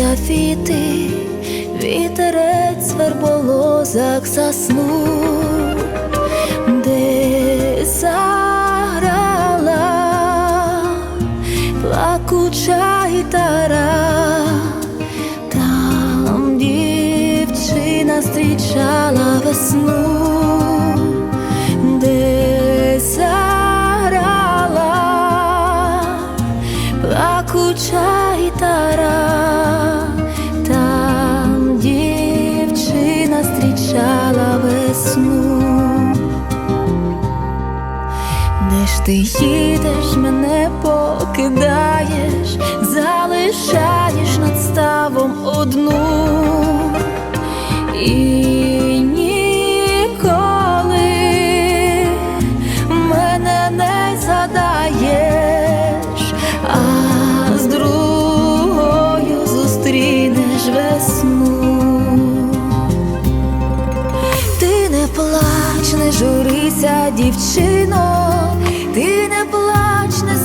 Розпустяться вітерець в верболозах заснув, де заграла плакуча гітара, там дівчина зустрічала весну, ти їдеш, мене покидаєш, залишаєш над ставом одну і ніколи мене не задаєш, а з другою зустрінеш весну. Ти не плач, не журися, дівчино, ти не плач, не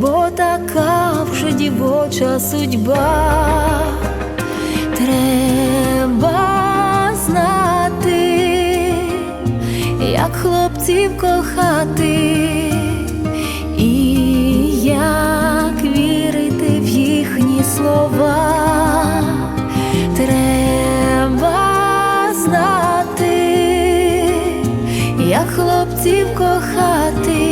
бо така вже дівоча судьба. Треба знати, як хлопців кохати, і як вірити в їхні слова. Треба знати, як хлопців кохати,